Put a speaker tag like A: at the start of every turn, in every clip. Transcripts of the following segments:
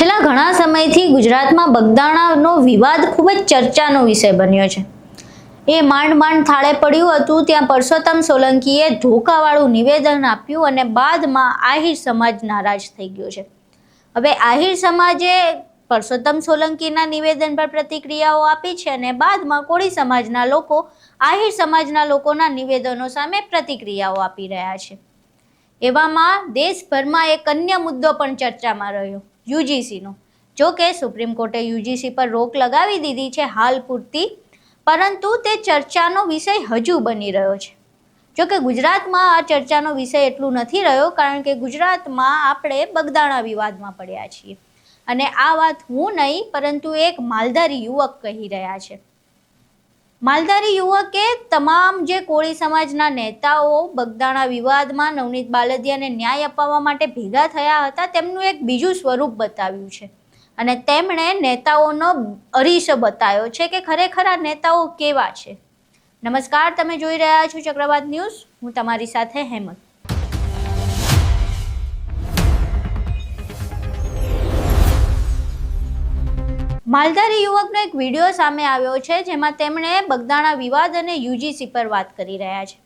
A: છેલ્લા ઘણા સમયથી ગુજરાતમાં બગદાણાનો વિવાદ ખૂબ જ ચર્ચાનો વિષય બન્યો છે. એ માંડ માંડ થાળે પડ્યું હતું, ત્યાં પરસોત્તમ સોલંકીએ ધોકાવાળું નિવેદન આપ્યું અને બાદમાં આહિર સમાજ નારાજ થઈ ગયો છે. હવે આહિર સમાજે પરસોત્તમ સોલંકીના નિવેદન પર પ્રતિક્રિયાઓ આપી છે અને બાદમાં કોળી સમાજના લોકો આહિર સમાજના લોકોના નિવેદનો સામે પ્રતિક્રિયાઓ આપી રહ્યા છે. એવામાં દેશભરમાં એક અન્ય મુદ્દો પણ ચર્ચામાં રહ્યો. યુજીસીનો. જો કે સુપ્રીમ કોર્ટે યુજીસી પર રોક લગાવી દીધી છે હાલ પૂરતી, પરંતુ તે ચર્ચાનો વિષય હજુ બની રહ્યો છે. જો કે ગુજરાતમાં આ ચર્ચાનો વિષય એટલું નથી રહ્યો કારણ કે ગુજરાતમાં આપણે બગદાણા વિવાદમાં પડ્યા છીએ. અને આ વાત હું નહીં, પરંતુ એક માલધારી યુવક કહી રહ્યા છે. માલધારી યુવકે તમામ જે કોળી સમાજના નેતાઓ બગદાણા વિવાદમાં નવનીત બાલદિયાને ન્યાય અપાવવા માટે ભેગા થયા હતા, તેમનું એક બીજું સ્વરૂપ બતાવ્યું છે. અને તેમણે નેતાઓનો અરીસો બતાવ્યો છે કે ખરેખર આ નેતાઓ કેવા છે. નમસ્કાર, તમે જોઈ રહ્યા છો ચક્રવાત ન્યૂઝ. હું તમારી સાથે હેમંત. માલધારી યુવકનો એક વીડિયો સામે આવ્યો છે, જેમાં તેમણે બગદાણા વિવાદ અને યુજીસી પર વાત કરી રહ્યા છે.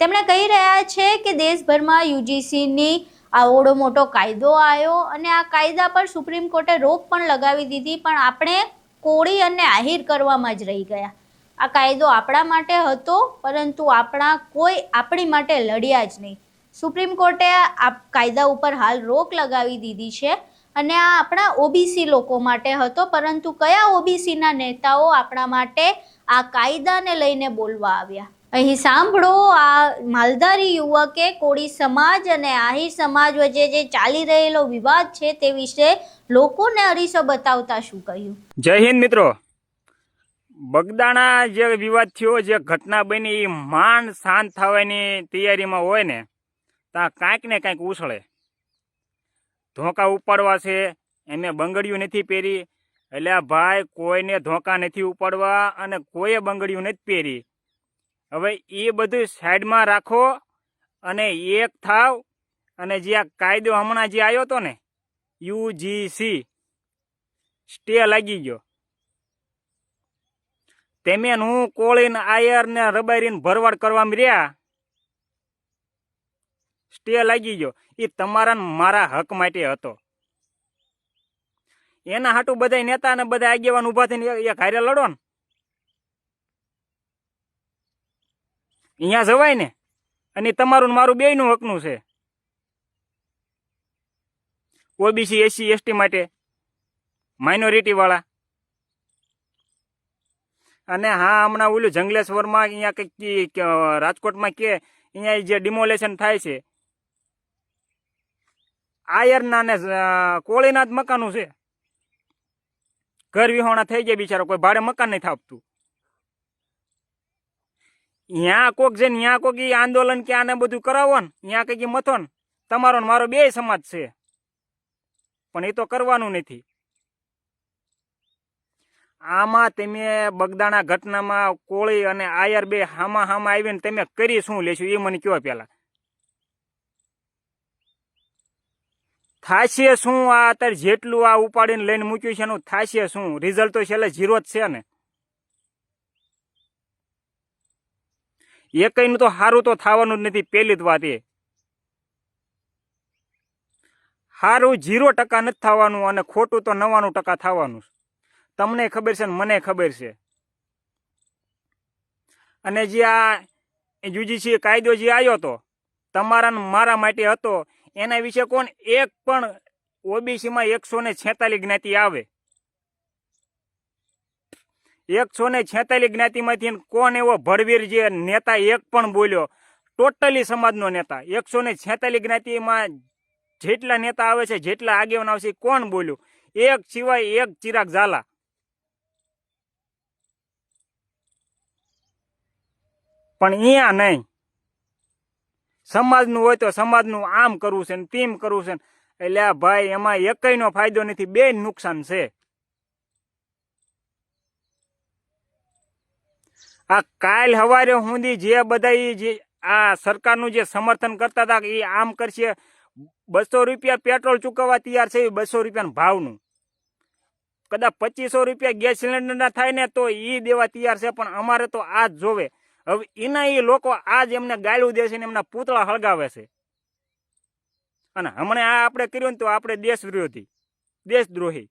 A: તેમણે કહી રહ્યા છે કે દેશભરમાં યુજીસીની આવડો મોટો કાયદો આવ્યો અને આ કાયદા પર સુપ્રીમ કોર્ટે રોક પણ લગાવી દીધી, પણ આપણે કોળી અને આહિર કરવામાં જ રહી ગયા. આ કાયદો આપણા માટે હતો, પરંતુ આપણા કોઈ આપણી માટે લડ્યા જ નહીં. સુપ્રીમ કોર્ટે આ કાયદા ઉપર હાલ રોક લગાવી દીધી છે અને આ આપણા ઓબીસી લોકો માટે હતો, પરંતુ કયા ઓબીસીના નેતાઓ આપણા માટે આ કાયદાને લઈને બોલવા આવ્યા? અહીં સાંભળો, આ માલધારી યુવકે કોળી સમાજ અને આહિર સમાજ વચ્ચે જે ચાલી રહેલો વિવાદ છે તે વિશે લોકોને અરીસો બતાવતા શું કહ્યું?
B: જય હિન્દ મિત્રો. બગદાણા જે વિવાદ થયો, જે ઘટના બની એ માંડ શાંત થવાની તૈયારીમાં હોય ને ત્યાં કાંઈક ને કાંઈક ઉછળે. ધોકા ઉપાડવા છે. એમણે બંગડીયું નથી પહેરી. એટલે આ ભાઈ કોઈને ધોકા નથી ઉપાડવા અને કોઈએ બંગડીયું નથી પહેરી. હવે એ બધું સાઈડમાં રાખો અને એક થાવ અને જે આ કાયદો હમણાં જે આવ્યો હતો ને યુજીસી સ્ટે લાગી ગયો. તેમેન હું કોળીને આયર ને રબારીને ભરવાડ કરવામાં રહ્યા. સ્ટે લાગી ગયો. એ તમારા મારા હક માટે હતો. એના હાટું બધા નેતા ને બધા આગેવાન ઊભા થઈને એક- હારે લડો ને. અહીંયા જવાય ને. અને તમારું મારું બેયનું હકનું છે. ઓબીસી એસસી એસટી માટે માઇનોરિટી વાળા. અને હા, હમણાં ઓલું જંગલેશ્વરમાં અહીંયા કંઈક રાજકોટમાં કે અહીંયા જે ડિમોલેશન થાય છે આયરના ને કોળીના જ મકાનો છે. ઘર વિહોણા થઈ ગયા બિચારો, કોઈ ભાડે મકાન નહીં થાપતું. ત્યાં કોક છે ને ત્યાં કોક આંદોલન કે આને બધું કરાવો ને ત્યાં કઈ મથો ને તમારો મારો બે સમાજ છે. પણ એ તો કરવાનું નથી. આમાં તમે બગદાણા ઘટનામાં કોળી અને આયર બે હામા હામા આવીને તમે કરી શું લેશો, એ મને કયો પેલા. થાશે શું આ અત્યારે જેટલું આ ઉપાડીને લઈને મૂક્યું છે એનું થાશે શું? રિઝલ્ટ તો છેલ્લે ઝીરો જ છે ને. એકઈનું તો સારું તો થવાનું જ નથી પેલી જ વાત એ. સારું ઝીરો ટકા નથી થવાનું અને ખોટું તો નવ્વાણું ટકા થવાનું. તમને ખબર છે ને મને ખબર છે. અને જે આ યુજીસી કાયદો જે આવ્યો હતો તમારા મારા માટે હતો એના વિશે કોણ? એક પણ ઓબીસીમાં એકસો ને છેતાલીસ જ્ઞાતિ આવે. એકસો ને છેતાલીસ જ્ઞાતિમાંથી કોણ એવો ભડવીર જે નેતા એક પણ બોલ્યો? ટોટલી સમાજનો નેતા. એકસો ને છેતાલીસ જ્ઞાતિમાં જેટલા નેતા આવે છે, જેટલા આગેવાન આવશે, કોણ બોલ્યું? એક સિવાય એક ચિરાગ ઝાલા. પણ અહીંયા નહીં. સમાજનું હોય તો સમાજનું આમ કરવું છે ને તેમ કરવું છે. એટલે આ ભાઈ એમાં એકયનો ફાયદો નથી બે નુકસાન છે આ કાલ હવારે સુધી જે બધા જે આ સરકારનું જે સમર્થન કરતા હતા એ આમ કરશે, બસો રૂપિયા પેટ્રોલ ચૂકવવા તૈયાર છે બસો રૂપિયાના ભાવનું કદાચ પચીસો રૂપિયા ગેસ સિલિન્ડરના થાય ને તો એ દેવા તૈયાર છે, પણ અમારે તો આ જ જોવે હવે એના એ લોકો આજ એમને ગાળું દે છે ને એમના પૂતળા હળગાવે છે. અને હમણાં આ આપણે કર્યું ને તો આપણે દેશ વિરોધી દેશદ્રોહી.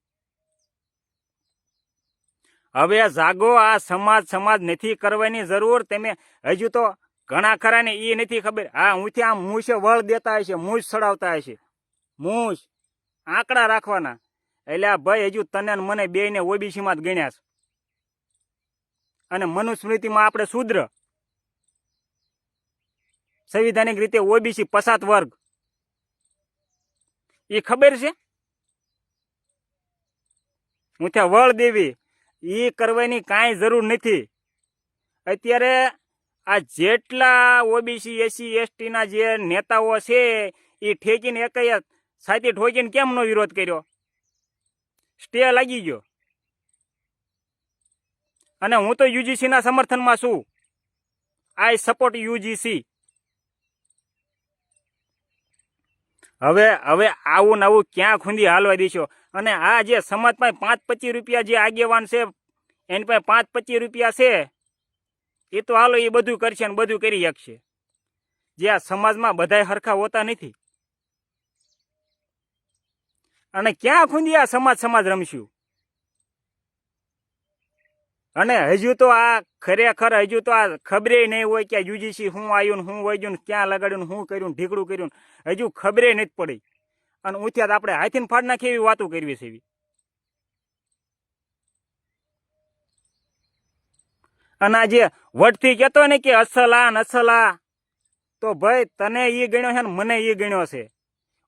B: હવે જાગો, આ સમાજ સમાજ નથી કરવાની જરૂર. તમે હજુ તો ઘણા ખરા ને એ નથી ખબર. હા હુંથી ત્યાં મૂછે વળ દેતા હશે, મૂછ સડાવતા હશે. મૂછ, આંકડા રાખવાના. એટલે આ ભાઈ હજુ તને મને બે ને ઓબીસીમાં જ ગણ્યા છે. અને મનુસ્મૃતિમાં આપણે શુદ્ર. સંવિધાનિક રીતે ઓબીસી પસાત વર્ગ. એ ખબર છે? હું ત્યાં વળ દેવી. એ કરવાની કાંઈ જરૂર નથી. અત્યારે આ જેટલા ઓબીસી, એસસી, એસટીના જે નેતાઓ છે એ ઠેકીને એક સાથી ઠોકીને કેમનો વિરોધ કર્યો? સ્ટે લાગી ગયો. અને હું તો યુજીસીના સમર્થનમાં છું. I support UGC. હવે હવે આવું નવું ક્યાં ખૂંદી હાલવા દેશો અને આ જે સમાજ પાસે પાંચ પચીસ રૂપિયા જે આગેવાન છે, એની પાસે પાંચ પચીસ રૂપિયા છે, એ તો હાલો એ બધું કરશે ને બધું કરી શકશે. જે આ સમાજમાં બધાય હરખા હોતા નથી. અને ક્યાં ખૂંદી આ સમાજ સમાજ રમશું? અને હજુ તો આ ખરેખર હજુ તો આ ખબરે નહીં હોય કે યુજીસી શું આવ્યું શું વળ્યું ને ક્યાં લગાડ્યું શું કર્યું ઢીકડું કર્યું હજુ ખબરે નથી પડી. અને ઉત્યાત આપણે હાથીને ફાડ નાખી એવી વાતો કરવી છે અને આ જે વટથી કહેતો ને કે અસલા નસલા તો ભાઈ તને એ ગણ્યો છે ને મને એ ગણ્યો છે.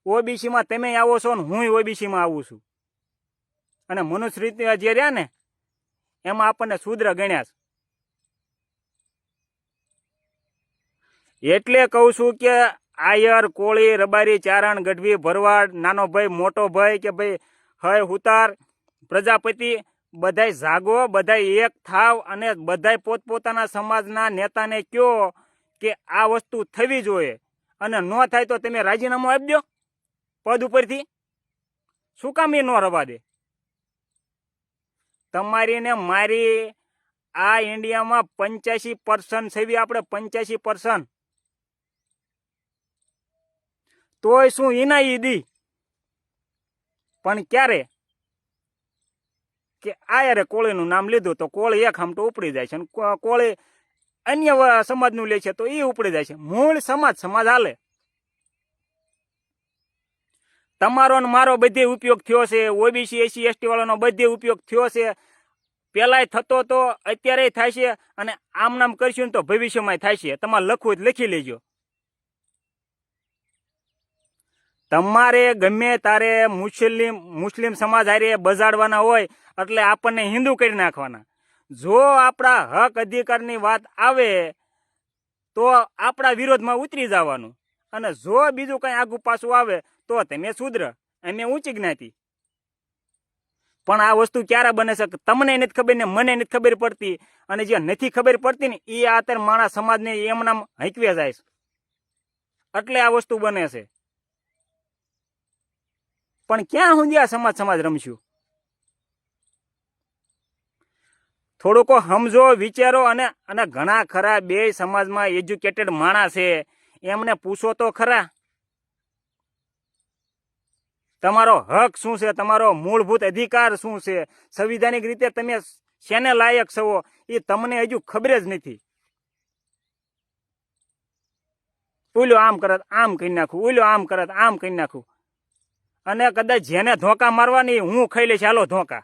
B: ઓબીસીમાં તમે આવો છો ને હું ઓબીસીમાં આવું છું. અને મનુસ્મૃતિ જે રહ્યા ને એમાં આપણને શુદ્ર ગણ્યા છે. એટલે કહું છું કે આયર, કોળી, રબારી, ચારણ, ગઢવી, ભરવાડ, નાનો ભાઈ, મોટો ભાઈ કે ભાઈ, હય, હુતાર, પ્રજાપતિ, બધાય જાગો, બધાય એક થાવ અને બધાય પોતપોતાના સમાજના નેતાને કયો કે આ વસ્તુ થવી જોઈએ. અને ન થાય તો તમે રાજીનામું આપી પદ ઉપરથી. શું કામ એ ન રવા દે? તમારી ને મારી આ ઇન્ડિયામાં પંચ્યાસી પર્સન્ટ સેવી આપણે પંચ્યાસી પર્સન્ટ તોય શું એના ઈદી? પણ ક્યારે? કે આ યારે કોળીનું નામ લીધું તો કોળી એક આમ તો ઉપડી જાય છે કોળી અન્ય સમાજનું લે છે તો એ ઉપડી જાય છે. મૂળ સમાજ સમાજ હાલે. તમારો ને મારો બધે ઉપયોગ થયો છે. ઓબીસી એસી એસટી વાળાનો બધે ઉપયોગ થયો છે. પહેલાંય થતો તો અત્યારે થાય છે અને આમ નામ કરશું ને તો ભવિષ્યમાં થાય છે. તમારે લખવું જ લખી લેજો. તમારે ગમે તારે મુસ્લિમ મુસ્લિમ સમાજ હારે બજાડવાના હોય એટલે આપણને હિન્દુ કરી નાખવાના. જો આપણા હક અધિકારની વાત આવે તો આપણા વિરોધમાં ઉતરી જવાનું. અને જો બીજું કંઈ આગુ પાછું આવે તો તમે શુદ્ર અમે ઊંચી જ્ઞાતિ. પણ આ વસ્તુ ક્યારે બને છે તમને નથી ખબર ને મને નથી ખબર પડતી અને જે નથી ખબર પડતી ને એ અત્યારે માણસ સમાજને એમનામ હંકવે જાય છે. એટલે આ વસ્તુ બને છે. પણ ક્યાં સુધી આ સમાજ સમાજ રમશું? થોડુંક સમજો, વિચારો અને અને ઘણા ખરા બે સમાજમાં એજ્યુકેટેડ માણસ છે. એમને પૂછો તો ખરા. તમારો હક શું છે? તમારો મૂળભૂત અધિકાર શું છે? સંવિધાનિક રીતે તમે શેને લાયક છો? એ તમને હજુ ખબર જ નથી. ઓલો આમ કરત, આમ કરી નાખું ઓલો આમ કરત, આમ કરી નાખું. અને કદાચ જેને ધોકા મારવાની, હું ખાઈ લઈશ, હાલો ધોકા.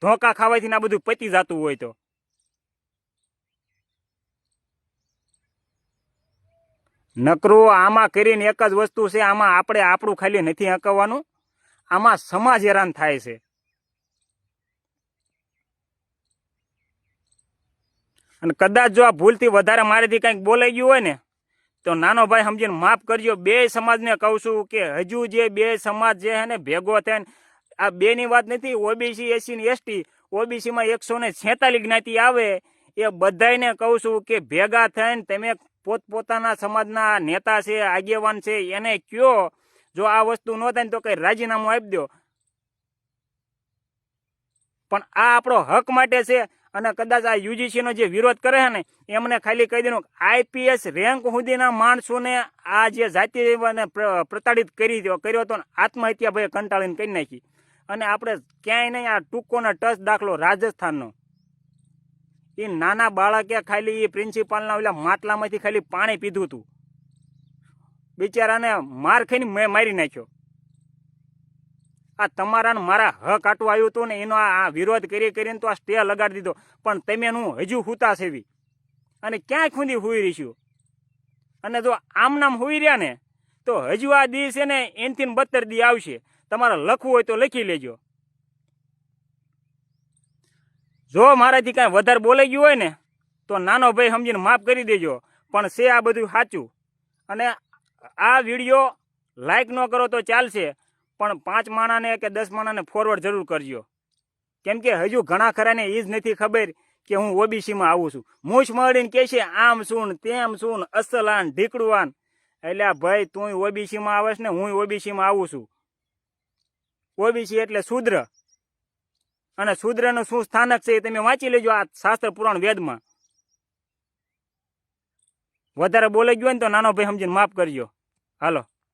B: ધોકા ખાવાથી આ બધું પતી જતું હોય તો. નકરું આમાં કરીને એક જ વસ્તુ છે, આમાં આપણે આપણું ખાલી નથી હકવવાનું આમાં સમાજ હેરાન થાય છે. અને કદાચ જો આ ભૂલથી વધારે મારેથી કંઈક બોલાઈ ગયું હોય ને, તો નાનો ભાઈ સમજીને માફ કરજો. બે સમાજને કહું છું કે હજુ જે બે સમાજ જે છે ને ભેગો થઈને આ બેની વાત નથી, ઓબીસી એસી ને એસટી. ઓબીસીમાં એકસો ને છેતાલીસ જ્ઞાતિ આવે. એ બધાયને કહું છું કે ભેગા થઈને તમે પોતપોતાના સમાજના નેતા છે, આગેવાન છે, એને કયો જો આ વસ્તુ ન થાય તો કઈ રાજીનામું આપી દો પણ આ આપણો હક માટે છે અને કદાચ આ યુજીસીનો જે વિરોધ કરે છે ને, એમને ખાલી કહી દેવાનું આઈપીએસ રેન્ક સુધીના માણસોને આ જે જાતિ પ્રતાડિત કરી કર્યો હતો ને આત્મહત્યા ભાઈ કંટાળીને કરી નાખી. અને આપણે ક્યાંય નહીં આ ટૂંકોનો ટચ દાખલો રાજસ્થાનનો. એ નાના બાળકે ખાલી એ પ્રિન્સિપાલના ઓલા માટલામાંથી ખાલી પાણી પીધું હતું બિચારાને માર ખાઈને મેં મારી નાખ્યો. આ તમારા મારા હક આટું આવ્યું હતું ને એનો આ વિરોધ કરી કરીને તો આ સ્ટે લગાડી દીધો. પણ તમે હું હજુ હુતા સેવી. અને ક્યાંય ખૂંદી હોઈ રહીશું. અને જો આમ નામ હોઈ રહ્યા ને, તો હજુ આ દી છે ને એનથી બત્તર દી આવશે. તમારે લખવું હોય તો લખી લેજો. જો મારાથી કાંઈ વધારે બોલાઈ ગયું હોય ને, તો નાનો ભાઈ સમજીને માફ કરી દેજો. પણ છે આ બધું સાચું. અને આ વીડિયો લાઈક ન કરો તો ચાલશે, પણ પાંચ માણાને કે દસ માણાને ફોરવર્ડ જરૂર કરજો. કેમ કે હજુ ઘણા ખરાને એ જ નથી ખબર કે હું ઓબીસીમાં આવું છું. મૂછ મળીને કહે છે, આમ શું તેમ શું અસલાન ઢીકડવાન એટલે આ ભાઈ તું ઓબીસીમાં આવેશ ને હું ઓબીસીમાં આવું છું. ઓબીસી એટલે શુદ્ર. અને શુદ્રનું શું સ્થાનક છે એ તમે વાંચી લેજો આ શાસ્ત્ર પુરાણ વેદમાં. વધારે બોલાઈ ગયો ને તો નાનો ભાઈ સમજીને માફ કરજો. હાલો.